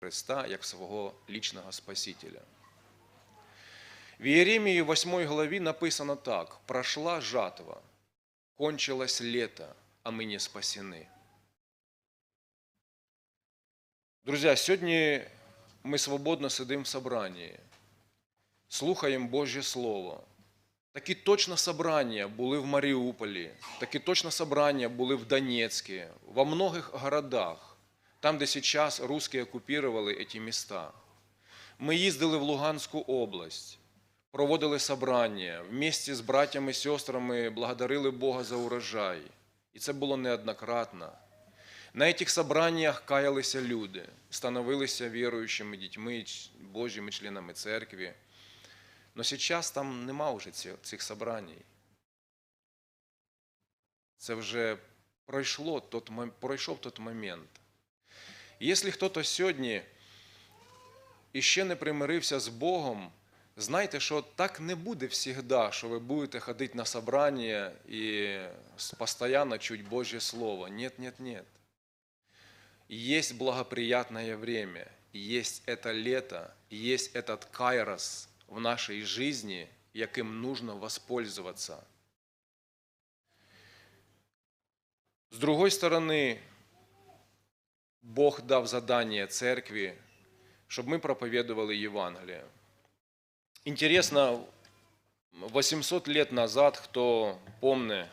Христа як свого лічного Спасителя. В Єремії 8 главі написано так: «Прошла жатва, кончилось лето, а ми не спасены». Друзі, сьогодні ми свободно сидимо в собранні, слухаємо Божє Слово. Такі точно собрання були в Маріуполі, такі точно собрання були в Донецьку, во многих городах, там, де зараз русські окупували ці міста. Ми їздили в Луганську область, проводили собрання, вместе з братями і сестрами благодарили Бога за урожай. І це було неоднократно. На цих собраннях каялися люди, становилися віруючими дітьми, Божими членами церкви. Но зараз там нема вже цих собрань. Це вже пройшло тот, пройшов тот момент. І Якщо хтось сьогодні іще не примирився з Богом, знайте, що так не буде завжди, що ви будете ходити на собрання і с- постійно чуть Божье Слово. Нет, нет, нет. Есть благоприятное время, есть это лето, есть этот кайрос в нашей жизни, яким нужно воспользоваться. С другой стороны, Бог дав задание церкви, чтобы мы проповедовали Евангелие. Интересно, 800 лет назад, кто помнит,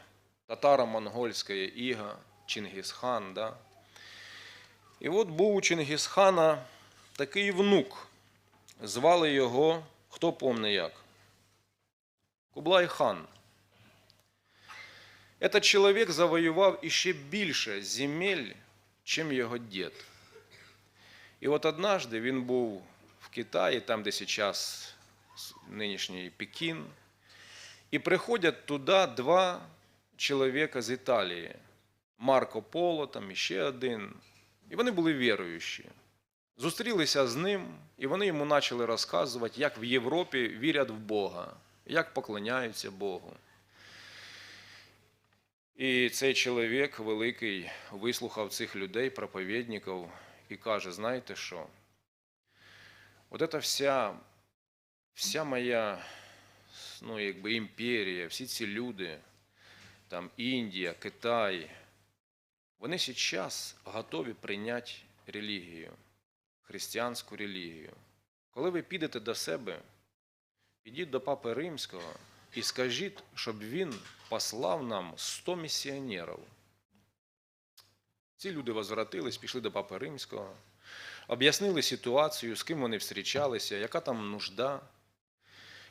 татаро-монгольская ига, Чингисхан, да? І от був у Чингисхана такий внук. Звали його, хто помне як? Кублай хан. Этот чоловік завоював іще більше земель, чим його дід. І от однажды він був в Китаї, там, де зараз нинішній Пекін, і приходять туди два чоловіка з Італії. Марко Поло, там іще один. І вони були віруючі. Зустрілися з ним, і вони йому почали розказувати, як в Європі вірять в Бога, як поклоняються Богу. І цей чоловік великий вислухав цих людей, проповідників, і каже: знаєте що? От ця вся, вся моя ну, якби імперія, всі ці люди, там Індія, Китай, вони зараз готові прийняти релігію, християнську релігію. Коли ви підете до себе, підіть до Папи Римського і скажіть, щоб він послав нам 100 місіонерів. Ці люди возвратились, пішли до Папи Римського, об'яснили ситуацію, з ким вони зустрічалися, яка там нужда.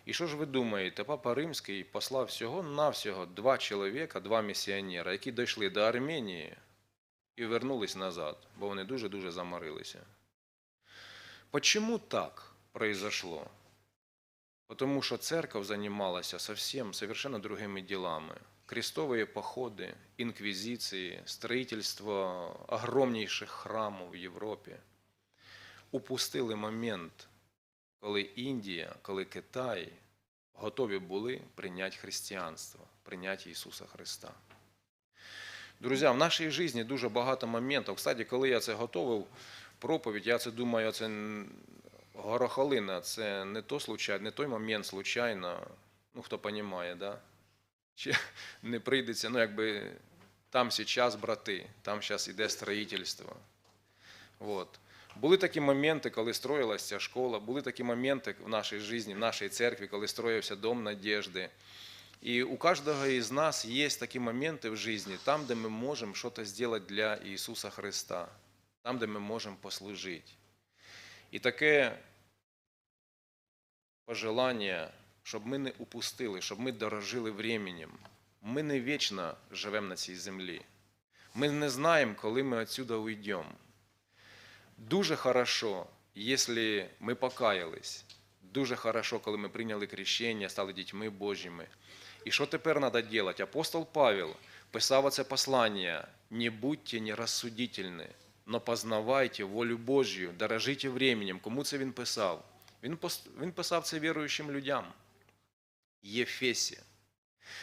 І що ж ви думаєте, Папа Римський послав всього-навсього два чоловіка, два місіонера, які дійшли до Арменії і вернулись назад, бо вони дуже-дуже заморилися. Почему так произошло? Потому что церковь занималась совсем, совершенно другими делами. Крестовые походы, инквизиции, строительство огромнейших храмів в Європі. Упустили момент, коли Індія, коли Китай готові були прийняти християнство, прийняти Ісуса Христа. Друзі, в нашій житті дуже багато моментів. Кстати, коли я це готовив, проповідь, я це думаю, це горохолина, це не то случайно, не той момент случайно, ну хто розуміє, да? Чи не прийдеться, ну якби там зараз брати, там зараз іде строїтельство. Вот. Були такі моменти, коли строїлася ця школа, були такі моменти в нашій житті, в нашій церкві, коли строївся дом надежди. И у каждого из нас есть такие моменты в жизни, там, где мы можем что-то сделать для Иисуса Христа, там, де ми можемо послужити. І таке пожелання, щоб ми не упустили, щоб ми дорожили временем. Ми не вічно живемо на цій землі. Ми не знаємо, коли ми отсюда уйдемо. Дуже хорошо, якщо ми покаялись. Дуже хорошо, коли ми прийняли крещення, стали дітьми Божими. І що тепер треба робити? Апостол Павел писав це послання: не будьте нерозсудительні, но познавайте волю Божью, дорожите временем. Кому це він писав? Він, він писав це віруючим людям. Єфесі.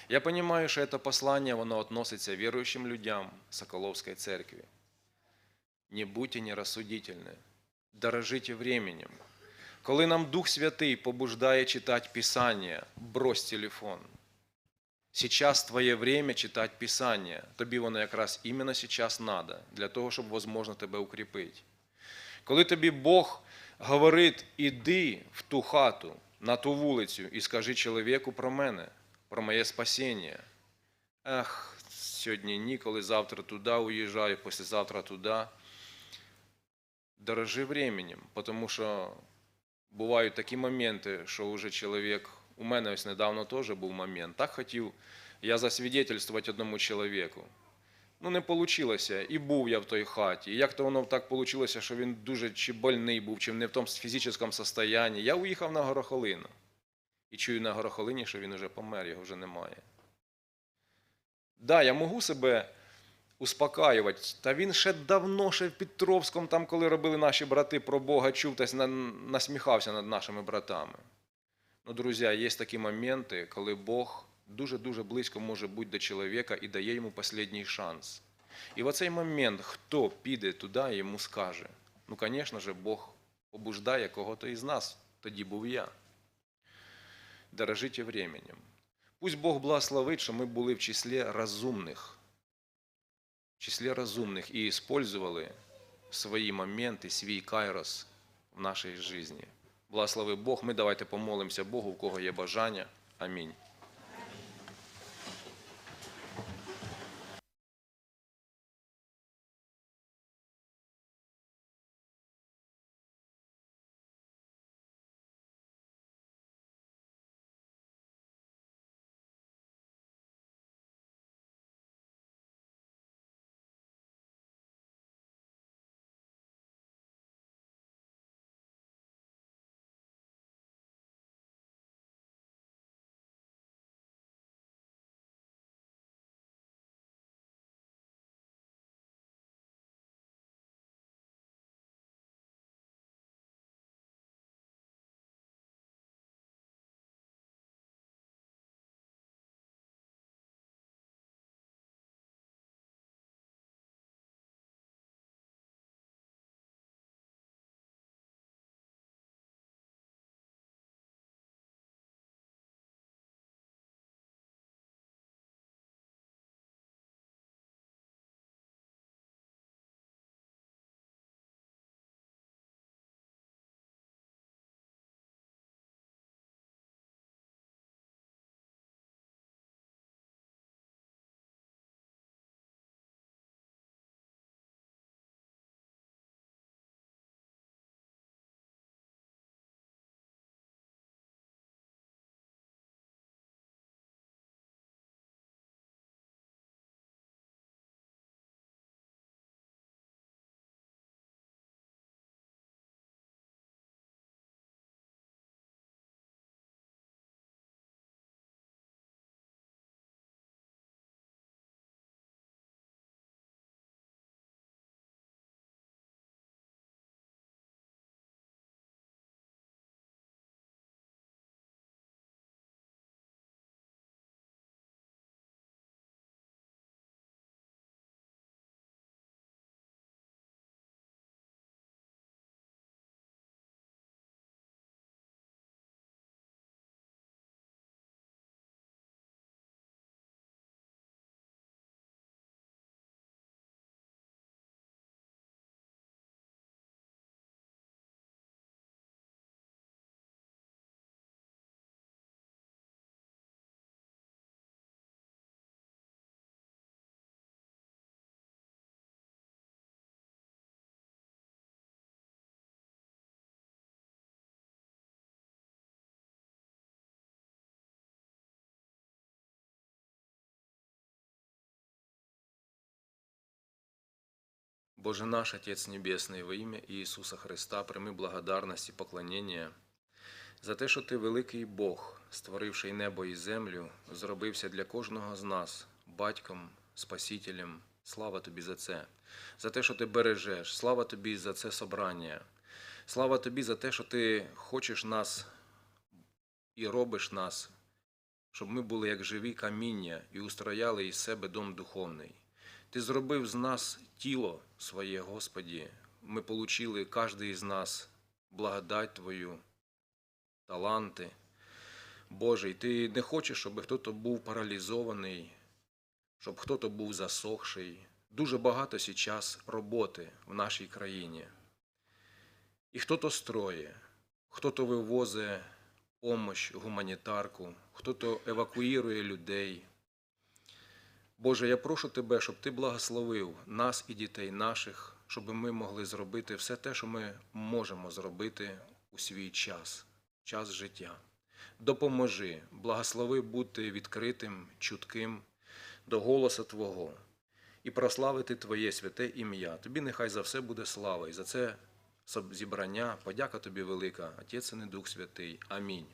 Я розумію, що це послання, воно относиться віруючим людям Соколовської церкви. Не будьте нерозсудительні, Дорожите временем. Коли нам Дух Святий побуждає читати Писання, брось телефон. Сейчас твоє время читати Писання. Тобі воно якраз іменно сейчас надо, для того, щоб возможно тебе укріпити. Коли тобі Бог говорить, іди в ту хату, на ту вулицю і скажи чоловіку про мене, про моє спасіння. Ах, сьогодні ніколи, завтра туди уїжджаю, післязавтра туди. Дорожи временем, тому що бувають такі моменти, що вже чоловік, у мене ось недавно теж був момент, так хотів я засвідетельствувати одному чоловіку. Ну, не вийшло. І був я в той хаті. І як то воно так вийшло, що він дуже чи больний був, чи не в тому фізичному стані. Я уїхав на Горохолину. І чую на Горохолині, що він вже помер, його вже немає. Да, я можу себе успокаювати. Та він ще давно, ще в Петровському, там, коли робили наші брати про Бога, чув та насміхався над нашими братами. Ну, друзі, є такі моменти, коли Бог дуже-дуже близько може бути до чоловіка і дає йому останній шанс. І в оцей момент, хто піде туди, йому скаже. Ну, звісно ж, Бог побуждає кого-то із нас. Тоді був я. Дорожите временем. Пусть Бог благословить, що ми були в числі розумних. В числі розумних і использовали свої моменти, свій кайрос в нашій житті. Благослови Бог. Ми давайте помолимося Богу, в кого є бажання. Амінь. Боже наш, Отец Небесний, во ім'я Ісуса Христа, прийми благодарність і поклоніння за те, що Ти великий Бог, створивший небо і землю, зробився для кожного з нас батьком, Спасителем. Слава Тобі за це, за те, що ти бережеш. Слава Тобі за це собрання. Слава Тобі за те, що Ти хочеш нас і робиш нас, щоб ми були як живі каміння і устрояли із себе дом духовний. Ти зробив з нас тіло своє, Господі, ми отримали, кожен із нас, благодать Твою, таланти. Боже, і ти не хочеш, щоб хтось був паралізований, щоб хтось був засохший. Дуже багато зараз роботи в нашій країні. І хто-то строє, хто-то вивозить помощь, гуманітарку, хто-то евакуює людей. Боже, я прошу Тебе, щоб Ти благословив нас і дітей наших, щоб ми могли зробити все те, що ми можемо зробити у свій час, час життя. Допоможи, благослови бути відкритим, чутким до голоса Твого і прославити Твоє святе ім'я. Тобі нехай за все буде слава, і за це зібрання. Подяка тобі велика, Отець і Дух Святий. Амінь.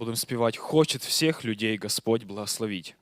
Будем спевать «Хочет всех людей Господь благословить».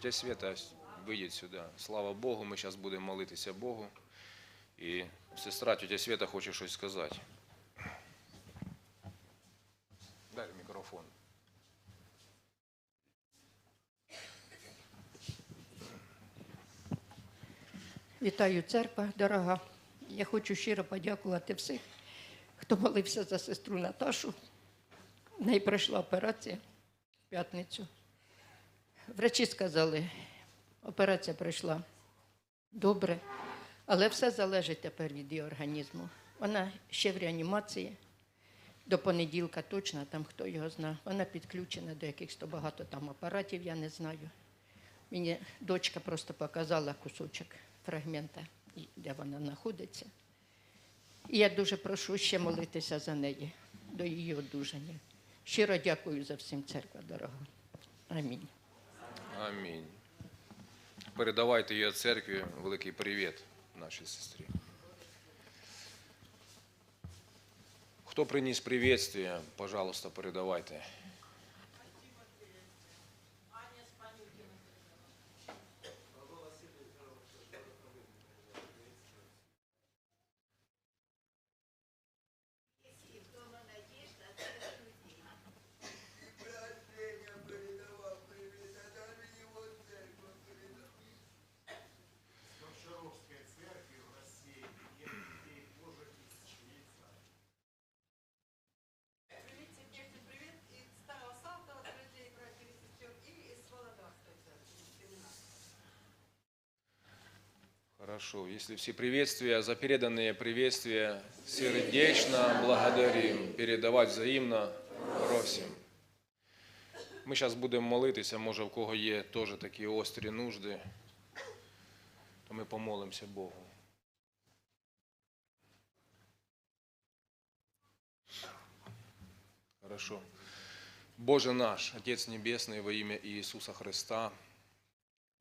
Тетя Свята вийдіть сюди. Слава Богу, ми зараз будемо молитися Богу. І сестра тетя Свята хоче щось сказати. Дай мікрофон. Вітаю, церква дорога. Я хочу щиро подякувати всіх, хто молився за сестру Наташу. В неї пройшла операція в п'ятницю. Врачі сказали, операція пройшла добре, але все залежить тепер від її організму. Вона ще в реанімації. До понеділка точно, там хто його знає. Вона підключена до якихось то багато там апаратів, я не знаю. Мені дочка просто показала кусочок фрагмента, де вона знаходиться. І я дуже прошу ще молитися за неї до її одужання. Щиро дякую за всім, церква дорога. Амінь. Амінь. Передавайте її церкві великий привіт нашій сестрі. Хто приніс приветствие, пожалуйста, передавайте. Привіт, сердечний привіт із Старого Салтова, друзей, братів і сестер, і із Володарської церкви. Семінар. Хорошо, если все приветствия, за переданные приветствия сердечно благодарим, передавати взаємно просим. Ми зараз будемо молитися, може в кого є теж такі острі нужди, то ми помолимося Богу. Хорошо. Боже наш, Отец Небесный, во ім'я Ісуса Христа,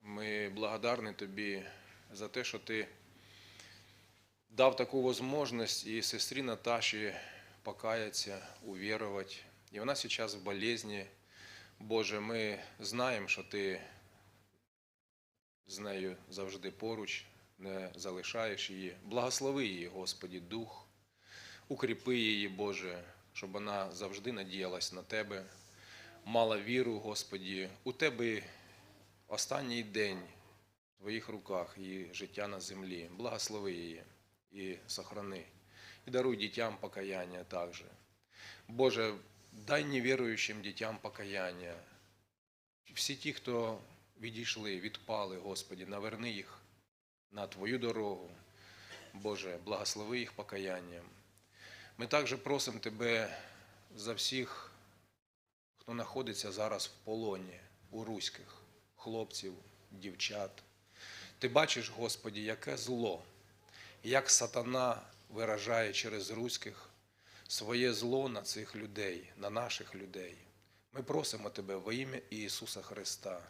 ми благодарні Тобі за те, що ти дав таку можливість і сестрі Наташі покаятися, увірувати. І вона зараз в болезні. Боже, ми знаємо, що ти з нею завжди поруч, не залишаєш її. Благослови її, Господі, Дух, укріпи її, Боже, щоб вона завжди надіялась на Тебе, мала віру, Господі. У Тебе останній день в твоїх руках її життя на землі. Благослови її і сохрани. І даруй дітям покаяння також. Боже, дай невіруючим дітям покаяння. Всі ті, хто відійшли, відпали, Господі, наверни їх на Твою дорогу. Боже, благослови їх покаянням. Ми також просимо Тебе за всіх, хто знаходиться зараз в полоні у руських хлопців, дівчат. Ти бачиш, Господі, яке зло, як сатана виражає через руських своє зло на цих людей, на наших людей. Ми просимо Тебе во ім'я Ісуса Христа,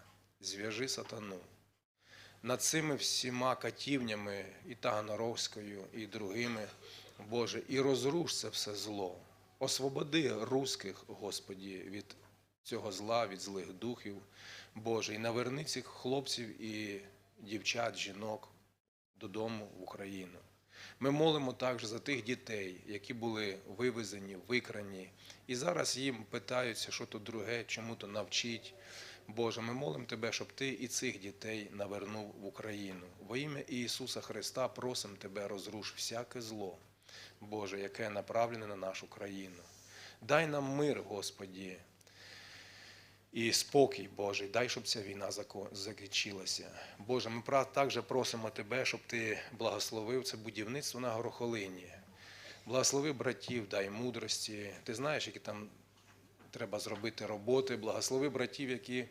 зв'яжи сатану. Над цими всіма катівнями і Таганоровською, і другими, Боже, і розруш це все зло. Освободи русських, Господі, від цього зла, від злих духів, Боже, і наверни цих хлопців і дівчат, жінок додому в Україну. Ми молимо також за тих дітей, які були вивезені, викрані, і зараз їм питаються, що то друге, чому то навчить. Боже, ми молимо Тебе, щоб Ти і цих дітей навернув в Україну. Во ім'я Ісуса Христа просимо Тебе, розруш всяке зло, Боже, яке направлене на нашу країну. Дай нам мир, Господі, і спокій Божий, дай, щоб ця війна закінчилася. Боже, ми також просимо Тебе, щоб Ти благословив це будівництво на Горохолині. Благослови братів, дай мудрості. Ти знаєш, які там треба зробити роботи. Благослови братів, які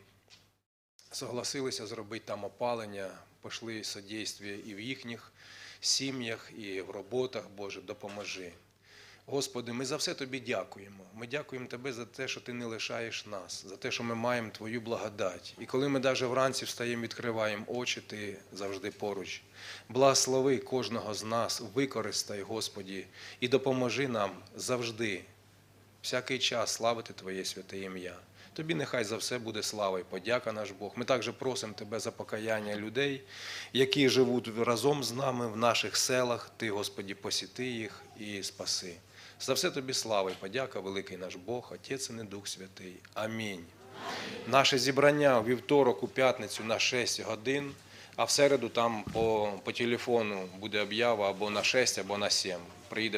согласилися зробити там опалення, пішли содействие і в їхніх сім'ях, і в роботах. Боже, допоможи. Господи, ми за все Тобі дякуємо. Ми дякуємо Тебе за те, що Ти не лишаєш нас, за те, що ми маємо Твою благодать. І коли ми навіть вранці встаємо, відкриваємо очі, Ти завжди поруч. Благослови кожного з нас, використай, Господі, і допоможи нам завжди, всякий час славити Твоє святе ім'я. Тобі нехай за все буде слава і подяка наш Бог. Ми також просимо Тебе за покаяння людей, які живуть разом з нами в наших селах. Ти, Господі, посіти їх і спаси. За все тобі слава і подяка, великий наш Бог, Отець і не Дух Святий. Амінь. Наше зібрання у вівторок, у п'ятницю на 6 годин, а в середу там по, по телефону буде об'ява або на 6, або на 7. Приїде вже